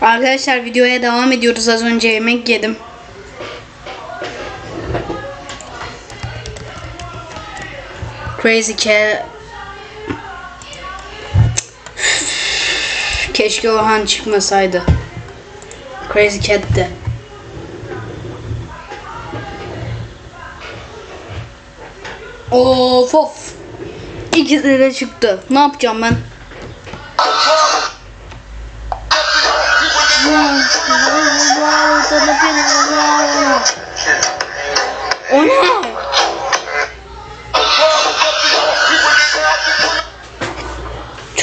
Arkadaşlar videoya devam ediyoruz. Az önce yemek yedim. Crazy Cat. Keşke Orhan çıkmasaydı. Crazy Cat de. Of of. İkisi de çıktı. Ne yapacağım ben?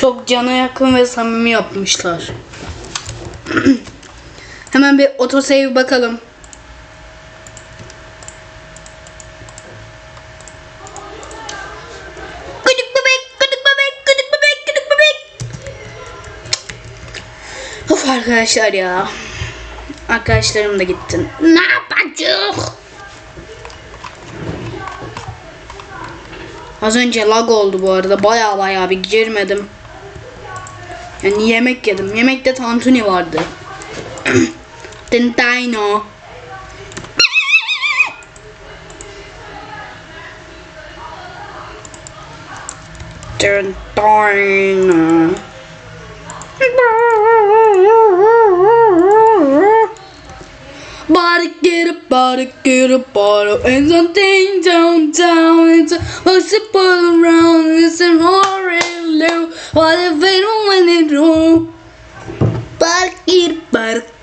Çok cana yakın ve samimi yapmışlar. Hemen bir otosave bakalım. Gıdık bebek, gıdık bebek, gıdık bebek, gıdık bebek. Of arkadaşlar ya. Arkadaşlarım da gitti. Ne yapacağız? Az önce lag oldu bu arada. Baya baya bir girmedim. Yani yemek yedim. Yemekte tantuni vardı. Tentino. Tentino. Body get a body get a bottle and something downtown. It's a what's it all around? It's an low. What when they do? A body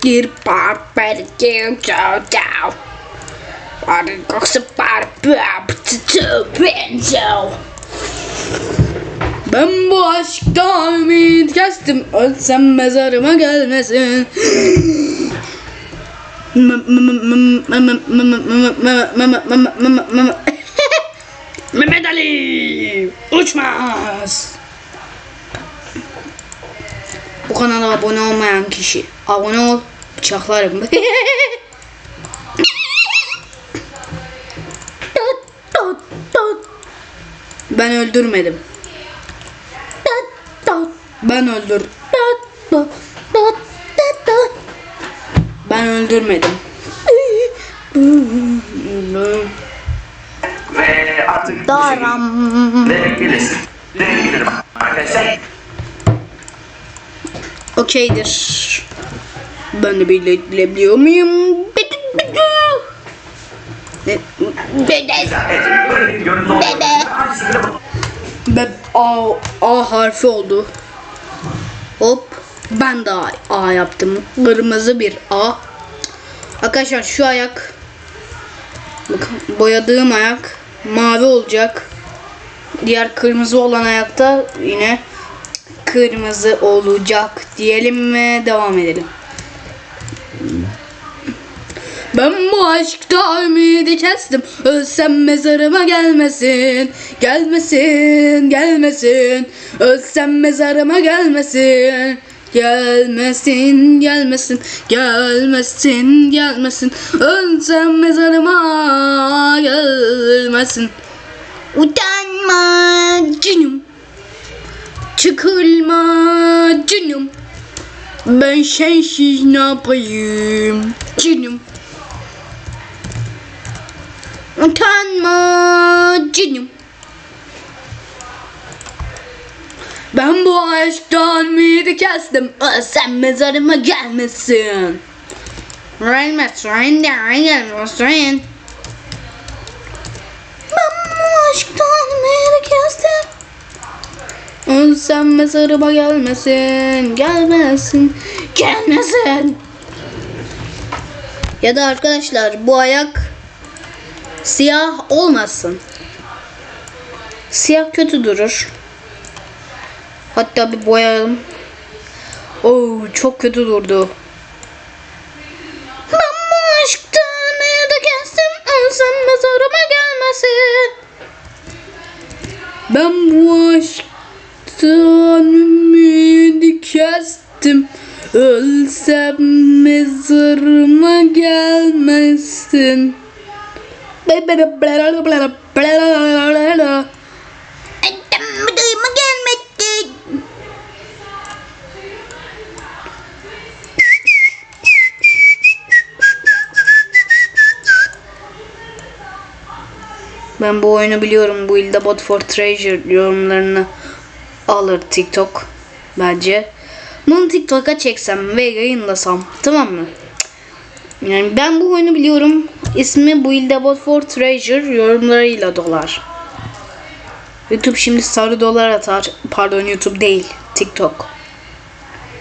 get a body body get a a to benzo. Ben bu aşktan ümit kestim Ölsem mezarıma gelmesin Mehmet Ali uçmaz. Bu kanala abone olmayan kişi abone ol bıçaklarım. ben öldürmedim. Ben öldür. Ben öldürmedim. Ve artık Daram. verebilirsin. Verebilirim arkadaşlar. Okeydir. Ben de bilebiliyor muyum? Bebe. Evet, böyle bir görüntü oldu. Aynısını bu- Be A, A harfi oldu. Hop. Ben de A, A yaptım. Kırmızı bir A. Arkadaşlar şu ayak bakın boyadığım ayak mavi olacak. Diğer kırmızı olan ayakta yine kırmızı olacak diyelim mi devam edelim. Ben bu aşkta ümidi kestim. Ölsem mezarıma gelmesin. Gelmesin, gelmesin. Ölsem mezarıma gelmesin. Gelmesin, gelmesin, gelmesin, gelmesin. Ölsem mezarıma gelmesin. Utanma canım. Çıkılma canım. Ben sensiz ne yapayım canım. Utanma canım. Ben bu aşktan ümidi kestim. Sen mezarıma gelmesin. Gelmez, gelmez, gelmez. Ben Sen mezarıma gelmesin, gelmesin, gelmesin. Ya da arkadaşlar bu ayak Siyah olmasın. Siyah kötü durur. Hatta bir boyayalım. Oo çok kötü durdu. Ben bu oyunu biliyorum. Bu ilde Bot for Treasure yorumlarını alır TikTok bence. Bunu TikTok'a çeksem ve yayınlasam tamam mı? Yani ben bu oyunu biliyorum. İsmi bu ilde Bot for Treasure yorumlarıyla dolar. YouTube şimdi sarı dolar atar. Pardon YouTube değil. TikTok.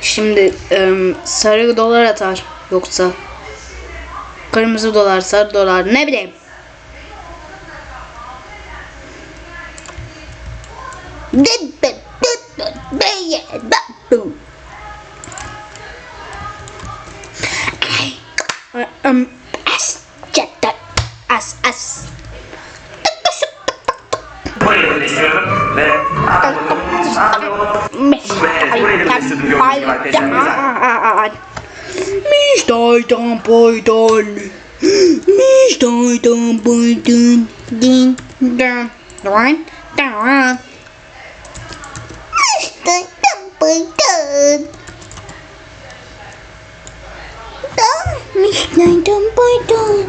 Şimdi em, sarı dolar atar. Yoksa kırmızı dolar, sarı dolar ne bileyim. I am as chatted as as. Mr. Tom Boyton. Mr. Tom Boyton. Ding, dong, doin, doin. Boydan. Mistaydan boydan.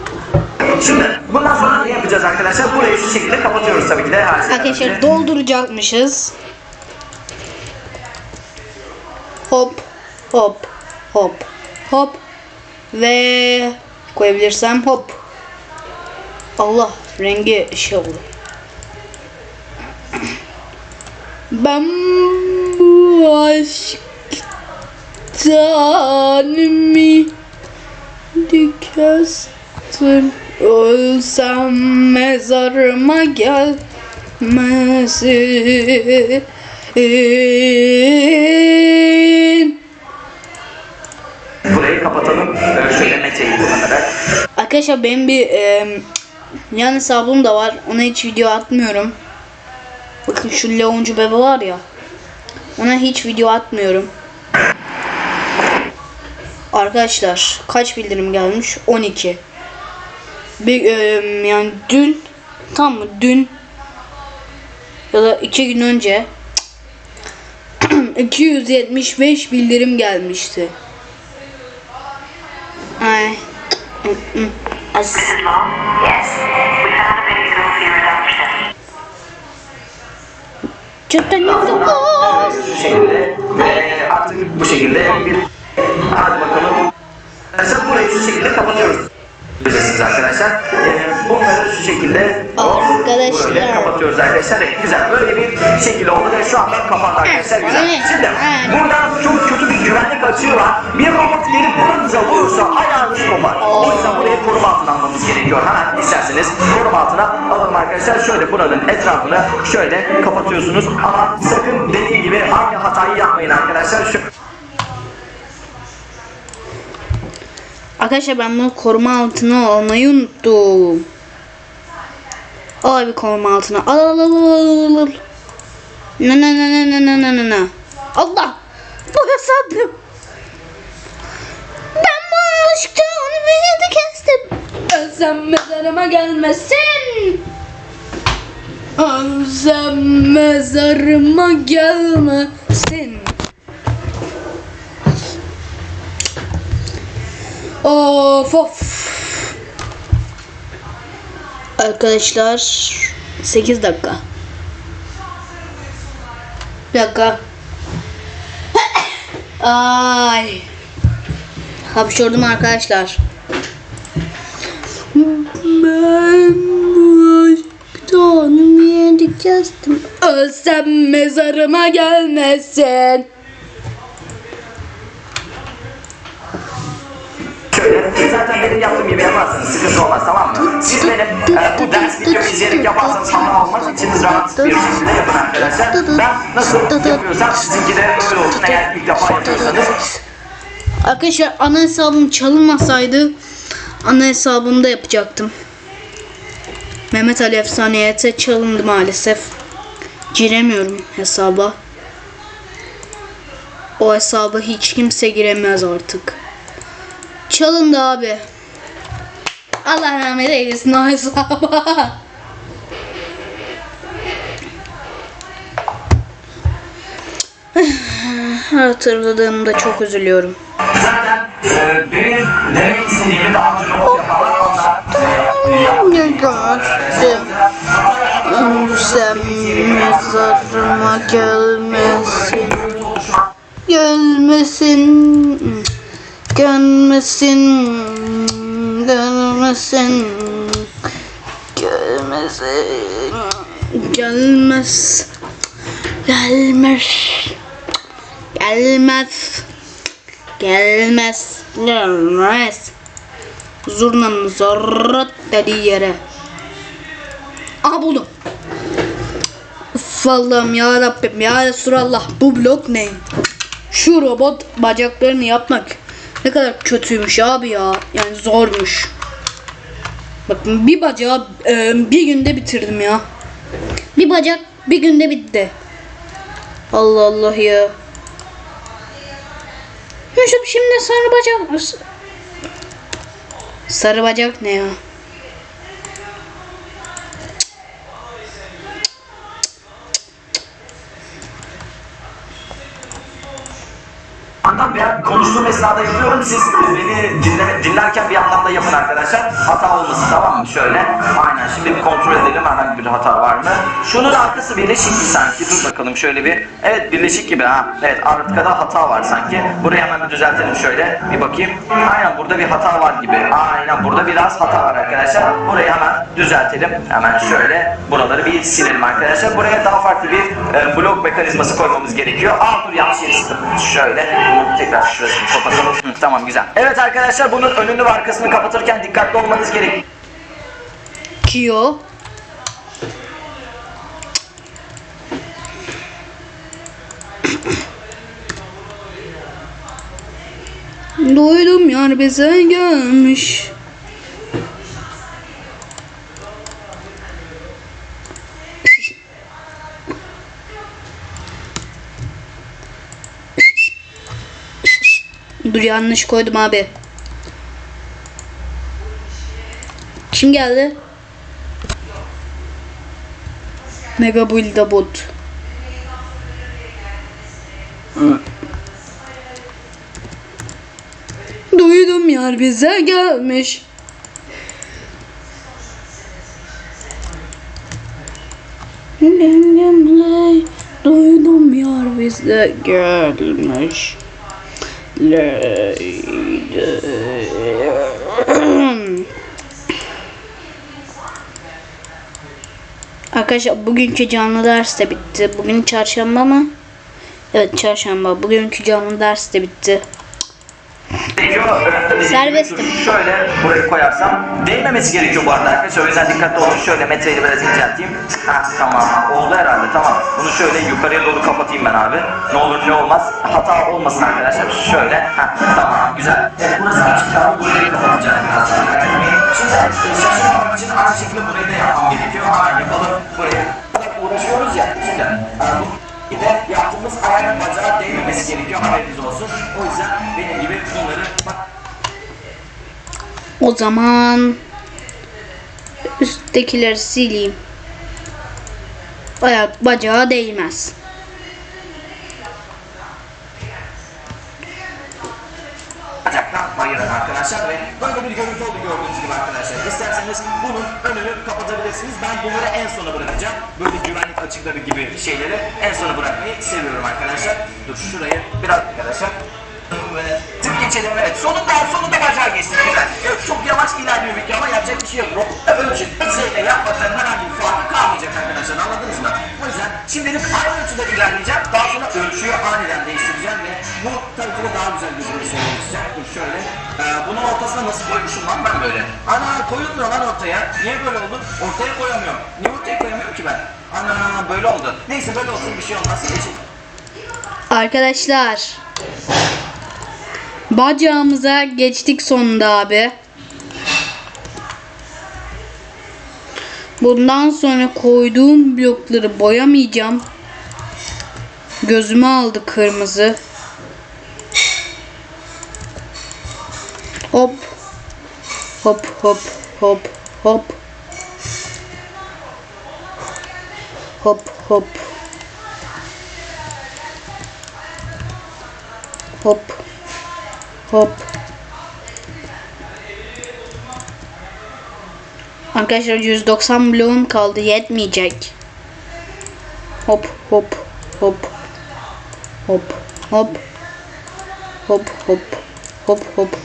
Şimdi bundan sonra ne yapacağız arkadaşlar? Burayı şu şekilde kapatıyoruz tabii ki de. her şeyden Arkadaşlar önce. dolduracakmışız. Hop hop hop hop ve koyabilirsem hop. Allah rengi şey oldu. Ben bu aşktan mi kestim Ölsem mezarıma gelmesin Burayı kapatalım. Şöyle meteyi kadar. Arkadaşlar benim bir e, yan hesabım da var. Ona hiç video atmıyorum. Bakın şu Leoncu bebe var ya. Ona hiç video atmıyorum. Arkadaşlar kaç bildirim gelmiş? 12. Bir, e, yani dün tam mı dün ya da iki gün önce 275 bildirim gelmişti. Ay. As. Yes. Cidden yaptım. Şu şekilde ve artık bu şekilde bir hadi bakalım. Arkadaşlar burayı şu şekilde kapatıyoruz. Bilirsiniz arkadaşlar. Ee, bunları şu şekilde Arkadaşlar. böyle kapatıyoruz arkadaşlar. Evet, güzel. Böyle bir şekil oldu ve şu anda kapandı arkadaşlar. Güzel. Şimdi burada çok kötü bir güvenlik açığı var. Bir robot gelip buranıza vurursa ayağınız kopar. O yüzden burayı koruma altına almamız gerekiyor. Hemen isterseniz koruma altına alalım arkadaşlar. Şöyle buranın etrafını şöyle kapatıyorsunuz. Ama sakın dediğim gibi aynı hatayı yapmayın arkadaşlar. Şu Arkadaşlar ben bunu koruma altına almayı unuttum. Abi koruma altına. Al al al al al. al al. Ne Na na na na na na na na. Allah. Boya sandım. Ben bu aşkta onu beni de kestim. Özlem mezarıma gelmesin. Özlem mezarıma gelmesin. Of of. Arkadaşlar 8 dakika. Bir dakika. Ay. Hapşurdum arkadaşlar. Ben bu aşktan ümidi kestim. Ölsem mezarıma gelmesin. Zaten benim yaptığım gibi yaparsanız sıkıntı olmaz tamam mı? Siz benim e, bu ders videomu izleyerek yaparsanız ama olmaz. İçiniz rahat bir şekilde yapın arkadaşlar. Ben nasıl yapıyorsam sizinki de öyle olsun eğer ilk defa yapıyorsanız. Arkadaşlar ana hesabım çalınmasaydı ana hesabımda yapacaktım. Mehmet Ali Efsaniyet'e çalındı maalesef. Giremiyorum hesaba. O hesaba hiç kimse giremez artık. Çalındı abi. Allah rahmet eylesin o hesaba. Hatırladığımda çok üzülüyorum. Zaten e, benim demek istediğimi daha önce onlar. Ölsem mezarıma gelmesin Gelmesin Gelmesin Gelmesin Gelmesin Gelmez. Gelmez. Gelmez. Gelmez. Gelmez. Zurnanın zarrat dediği yere. Aha buldum. Allah'ım ya Rabbim ya Resulallah. Bu blok ne? Şu robot bacaklarını yapmak ne kadar kötüymüş abi ya. Yani zormuş. Bakın bir bacağı e, bir günde bitirdim ya. Bir bacak bir günde bitti. Allah Allah ya. Yusuf şimdi sarı bacak Sarı bacak ne ya? Anlam ben konuştuğum esnada yapıyorum. Siz beni dinle, dinlerken bir yandan da yapın arkadaşlar. Hata olmasın tamam mı? Şöyle. Aynen. Şimdi bir kontrol edelim herhangi bir hata var mı? Şunun arkası birleşik mi sanki? Dur bakalım şöyle bir. Evet birleşik gibi ha. Evet arkada hata var sanki. Burayı hemen bir düzeltelim şöyle. Bir bakayım. Aynen burada bir hata var gibi. Aynen burada biraz hata var arkadaşlar. Burayı hemen düzeltelim. Hemen şöyle. Buraları bir silelim arkadaşlar. Buraya daha farklı bir e, blok mekanizması koymamız gerekiyor. Aa dur yanlış yeri. Şöyle. Tekrar şurasını kapatalım. Hı, tamam güzel. Evet arkadaşlar bunun önünü ve arkasını kapatırken dikkatli olmanız gerekiyor. Kyo. Duydum yar bize gelmiş. Dur yanlış koydum abi. Kim geldi? Mega Build bot. Duydum yar bize gelmiş. Duydum yar bize gelmiş. Arkadaşlar bugünkü canlı ders de bitti. Bugün çarşamba mı? Evet çarşamba. Bugünkü canlı ders de bitti. Serbestim. Şöyle buraya koyarsam değmemesi gerekiyor bu arada arkadaşlar. O yüzden dikkatli olun. Şöyle metreyi biraz incelteyim. Ha, tamam oldu herhalde tamam. Bunu şöyle yukarıya doğru kapatayım ben abi. Ne olur ne olmaz. Hata olmasın arkadaşlar. Şöyle. Ha, tamam güzel. Evet burası açık kaldı. Burayı kapatacağım. Şimdi şaşırmamak için aynı şekilde burayı da yapmam gerekiyor. Ha, yapalım. Burayı uğraşıyoruz ya. Şimdi e, bu de yaptığımız ayak bacağı değmemesi gerekiyor haberiniz olsun. O yüzden benim gibi O zaman üsttekileri sileyim. Ayak bacağı değmez. ayırın arkadaşlar ve böyle bir görüntü oldu gördüğünüz gibi arkadaşlar. İsterseniz bunun önünü kapatabilirsiniz. Ben bunları en sona bırakacağım. Böyle güvenlik açıkları gibi şeyleri en sona bırakmayı seviyorum arkadaşlar. Dur şurayı biraz arkadaşlar. Evet. Geçelim evet. Sonunda sonunda bacağı güzel. Evet çok yavaş ilerliyor video ama yapacak bir şey yok. Robotta ölçün. Şeyle yapmaktan herhangi bir farkı kalmayacak arkadaşlar anladınız mı? O yüzden şimdilik aynı ölçüde ilerleyeceğim. Daha sonra ölçüyü aniden değiştireceğim ve bu tabii ki daha güzel gözükmesi olacak. Dur şöyle. Ee, bunun ortasına nasıl koymuşum lan ben böyle? Ana koyulmuyor lan ortaya. Niye böyle oldu? Ortaya koyamıyorum. Niye ortaya koyamıyorum ki ben? Ana böyle oldu. Neyse böyle olsun bir şey olmaz. Geçin. Arkadaşlar bacağımıza geçtik sonunda abi. Bundan sonra koyduğum blokları boyamayacağım. Gözüme aldı kırmızı. Hop. Hop hop hop hop. Hop hop. Hop. Hop. Arkadaşlar 190 bloğum kaldı yetmeyecek. Hop hop hop. Hop hop. Hop hop. Hop hop.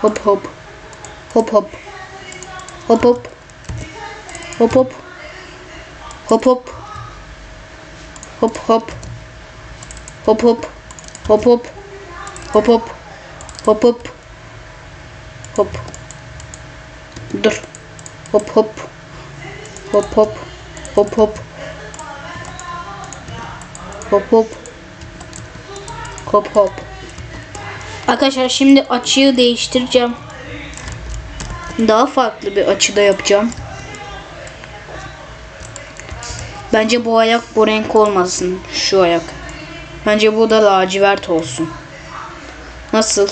Hop hop. Hop hop. Hop hop. Hop hop. Hop hop. Hop hop. Hop hop. Hop hop. Hop hop. Hop hop. Hop. Dur. Hop hop. Hop hop. Hop hop. Hop hop. Hop hop. Arkadaşlar şimdi açıyı değiştireceğim. Daha farklı bir açıda yapacağım. Bence bu ayak bu renk olmasın. Şu ayak. Bence bu da lacivert olsun. Nasıl?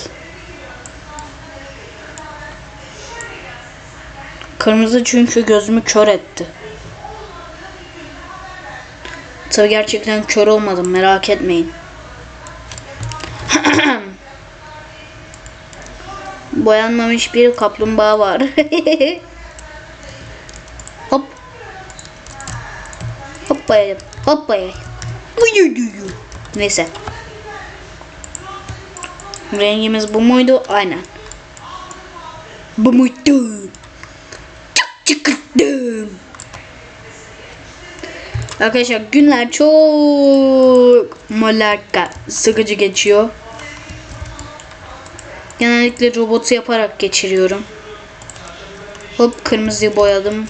Kırmızı çünkü gözümü kör etti. Tabi gerçekten kör olmadım merak etmeyin. Boyanmamış bir kaplumbağa var. Hop. Hop bayayım. Hop bayayım. Uyuyuyu. Neyse. Rengimiz bu muydu? Aynen. Bu muydu? Çok çıkırdım. Arkadaşlar günler çok malaka sıkıcı geçiyor. Genellikle robotu yaparak geçiriyorum. Hop kırmızıyı boyadım.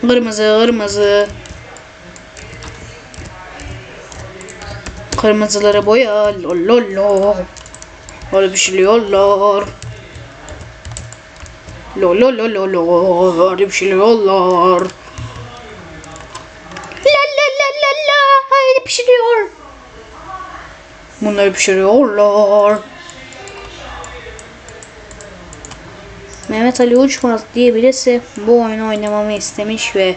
Kırmızı kırmızı. Kırmızıları boya. Lololo. Öyle bir şey diyorlar. Lololololo. Öyle bir şey Bunları pişiriyorlar. Mehmet Ali Uçmaz diye birisi bu oyunu oynamamı istemiş ve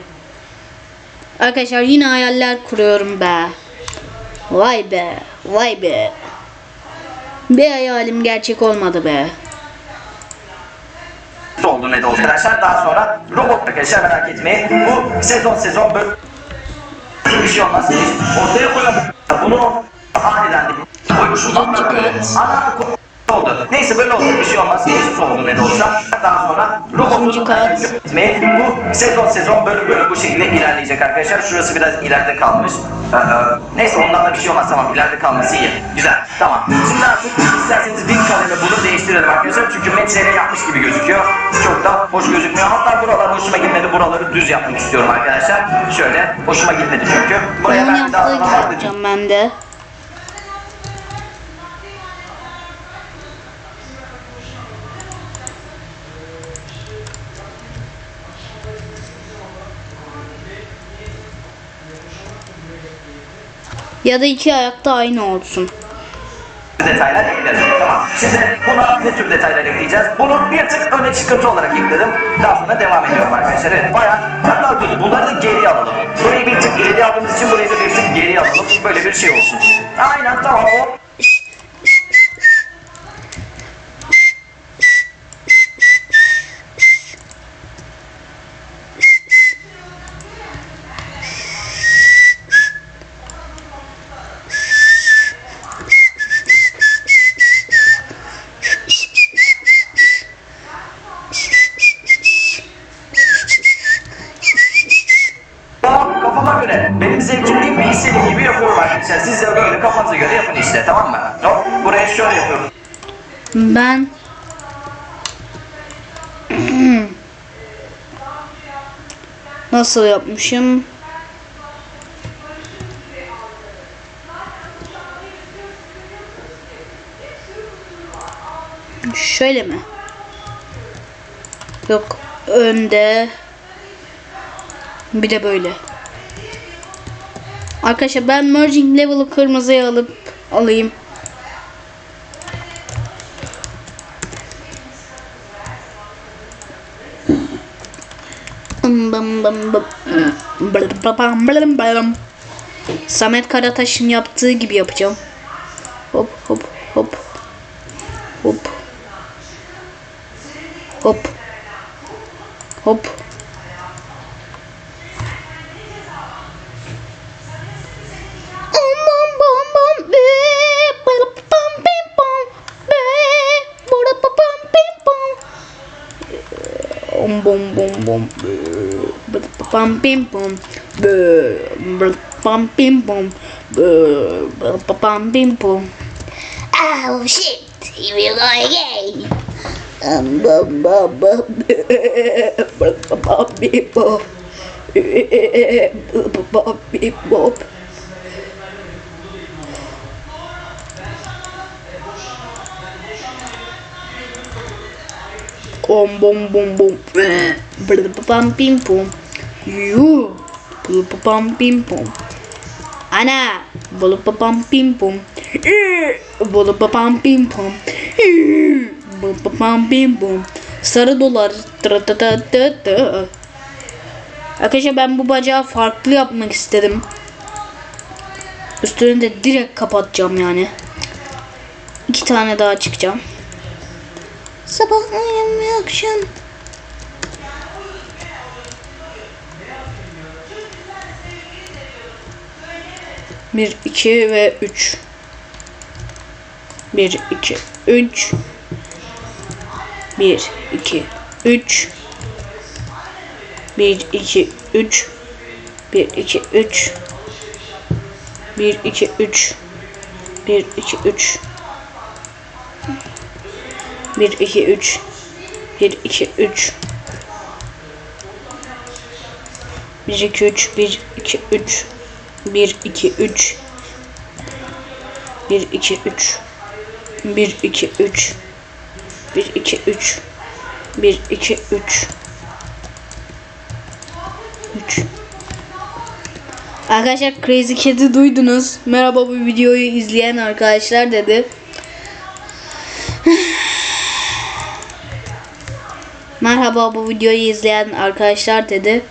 Arkadaşlar yine hayaller kuruyorum be. Vay be, vay be. Bir hayalim gerçek olmadı be. oldu ne de arkadaşlar. Daha sonra robot arkadaşlar merak etmeyin. Bu sezon sezon böyle bir şey olmaz. Biz ortaya koyalım. Bunu aniden koymuşum. Ana oldu. Neyse böyle olsun bir şey olmaz. Geçmiş oldu ne de olsa. Daha sonra robotun gitmeyi bu sezon sezon böyle böyle bu şekilde ilerleyecek arkadaşlar. Şurası biraz ileride kalmış. Ee, neyse ondan da bir şey olmaz tamam ileride kalması iyi. Güzel tamam. Şimdi artık isterseniz bin kaleme bunu değiştirelim arkadaşlar. Çünkü metreyle yapmış gibi gözüküyor. Çok da hoş gözükmüyor. Hatta buralar hoşuma gitmedi. Buraları düz yapmak istiyorum arkadaşlar. Şöyle hoşuma gitmedi çünkü. Buraya ben bir daha yapacağım ben de. Ya da iki ayakta aynı olsun. detaylar ekledim. Tamam. Şimdi buna ne tür detaylar ekleyeceğiz? Bunu bir tık öne çıkıntı olarak ekledim. Daha sonra devam ediyorum arkadaşlar. Evet bayağı hatta dur bunları da geri alalım. Burayı bir tık ileri aldığımız için burayı da bir tık geri alalım. Böyle bir şey olsun. Aynen tamam o. işte tamam mı? Hop buraya şöyle yapıyorum. Ben nasıl yapmışım? Şöyle mi? Yok önde bir de böyle. Arkadaşlar ben merging level'ı kırmızıya alıp alayım. Samet Karataş'ın yaptığı gibi yapacağım. Hop hop hop. Hop. Hop. Hop. bum bum bim bum bum bim bum bum bim bum. Oh shit! Here we go again. Um bum bum bum bum bum bim bum bum bim bum. Om bom bom bom. Bırdı pam pim pum. Yu. Bulu pim pum. Ana. Bulu pam pim pum. Bulu pim pum. Bulu pim pum. Sarı dolar. Tı tı tı tı tı. Arkadaşlar ben bu bacağı farklı yapmak istedim. Üstünü de direkt kapatacağım yani. İki tane daha çıkacağım. Sabah uyanmıyor akşam. Bir, iki ve üç. Bir, iki, üç. Bir, iki, üç. Bir, iki, üç. Bir, iki, üç. Bir, iki, üç. Bir, iki, üç. Bir, iki, üç. Bir, iki, üç. Bir, iki, üç. Bir, iki, üç. Bir, iki, üç. Bir, iki, üç. Bir, iki, üç. Bir, iki, üç. Bir, iki, üç. Üç. Arkadaşlar Crazy Cat'i duydunuz. Merhaba bu videoyu izleyen arkadaşlar dedi. Merhaba bu videoyu izleyen arkadaşlar dedi.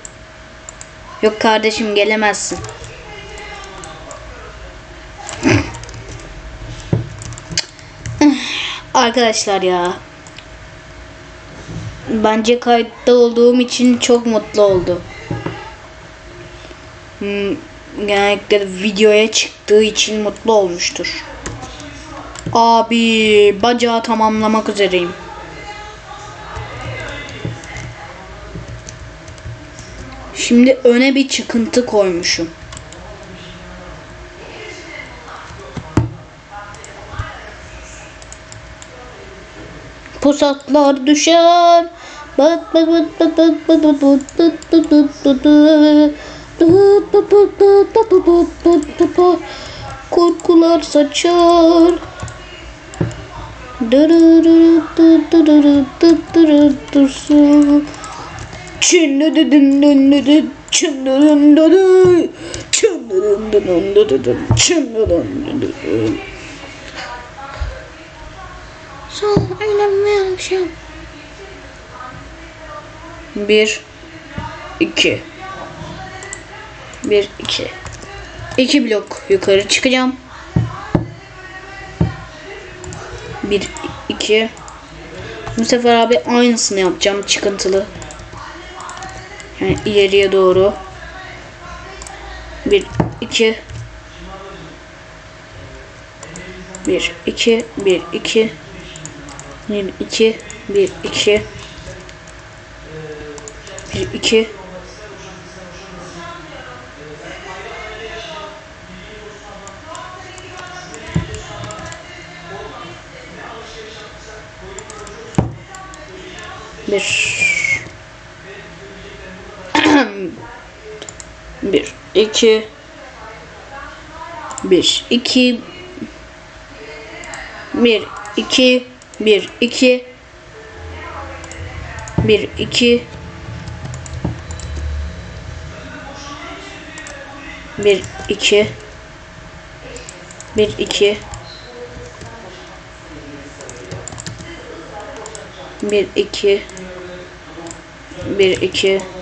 Yok kardeşim gelemezsin. Arkadaşlar ya. Bence kayıtta olduğum için çok mutlu oldu. Hmm, genellikle de videoya çıktığı için mutlu olmuştur. Abi bacağı tamamlamak üzereyim. Şimdi öne bir çıkıntı koymuşum. Pusatlar düşer. Bat bat bat bat bat bat bat bat bat bat bat bat Korkular saçar. Dursun. Çinli düdün dün düdün çinli dün düdün çinli dün düdün düdün çinli dün düdün. So I love. Bir, iki. Bir, iki. İki blok yukarı çıkacağım. Bir, iki. Bu sefer abi aynısını yapacağım çıkıntılı. Yani ileriye doğru. Bir, iki. Bir, iki, bir, iki. Bir, iki, bir, iki. Bir, iki. Bir. 1 2 1 2 1 2 1 2 1 2 1 2 1 2 1 2 1 2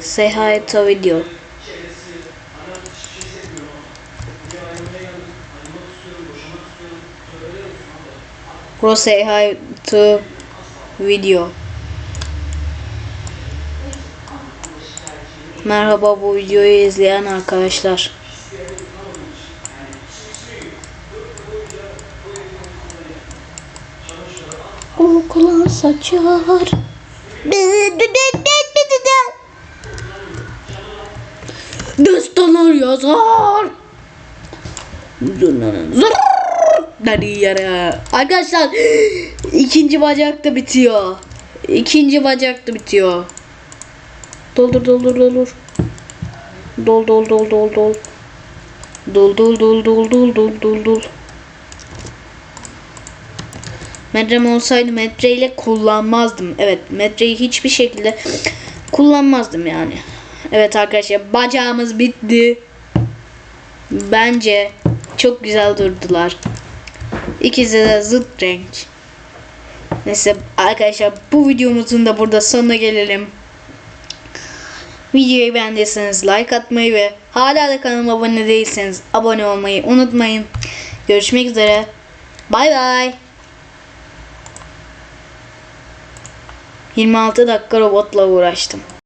Say hi to video. Bro say hi to video. Merhaba bu videoyu izleyen arkadaşlar. Korkular saçar. Yazar. Zır dedi yere. Arkadaşlar ikinci bacak da bitiyor. İkinci bacak da bitiyor. Doldur doldur doldur. Dol dol dol dol dol. Dol dol dol dol dol dol dol dol. Metrem olsaydı metreyle kullanmazdım. Evet metreyi hiçbir şekilde kullanmazdım yani. Evet arkadaşlar bacağımız bitti. Bence çok güzel durdular. İkisi de zıt renk. Neyse arkadaşlar bu videomuzun da burada sonuna gelelim. Videoyu beğendiyseniz like atmayı ve hala da kanalıma abone değilseniz abone olmayı unutmayın. Görüşmek üzere. Bay bay. 26 dakika robotla uğraştım.